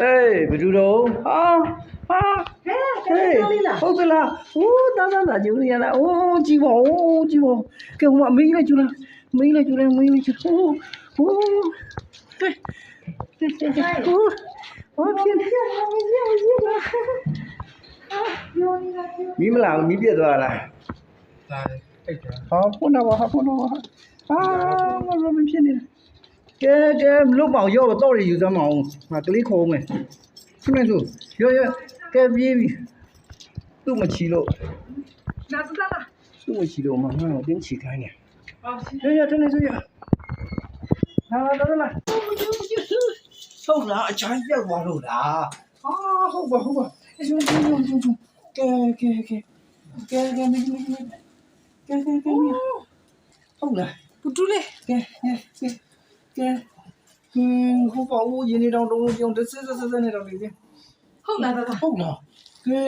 အေးဘယ်သူတော့ဟာဟာဟဲ့ကလေးလားဟုတ်သလားဟိုးတာတာတာကျူရလားအိုးကြည့်ပါဦးကြည့်ပါကဲဟိုအမေးလေးကျူလားမင်းလေးကျူလားမင်းလေးကျူဟိုးဟိုးကဲကဲကဲဟိုးဟိုးဖြစ်နေမီးမလာဘူးမီးပြတ်သွားလားဒါတိတ်တယ်ဟောဖုန်းတော့ဟာဖုန်းတော့ဟာအာမရမဖြစ်နေ ကဲကဲမလို့ပေါ့ရောတော့ရယူသမ်းမအောင်ငါကလေးခေါ်မယ်ဆင်းနေစို့ရောရောကဲပြေးပြီသူ့မချီလို့နာစတာလားသူ့မချီလို့မငါ့ကိုတင်းချီခိုင်းနေအော်စီရောရောတနေစို့ရဟာတော့လားဟုတ်လားအချိုင်းပြောက်သွားလို့လားဟာဟုတ်ပါဟုတ်ပါအရှင်ရှင်ရှင်ရှင်ကဲကဲကဲကဲကဲမင်းမင်းကဲကဲကဲဟုတ်လားပူတူလေကဲကဲကဲကဲ ဟင်းဟိုပေါ့ဦးရင်းနေတော့တုံးလုံးပြုံးတစ်စက်စက်စက်နေတော့လေကဲဟုတ်လားတတာဟုတ်လားကဲ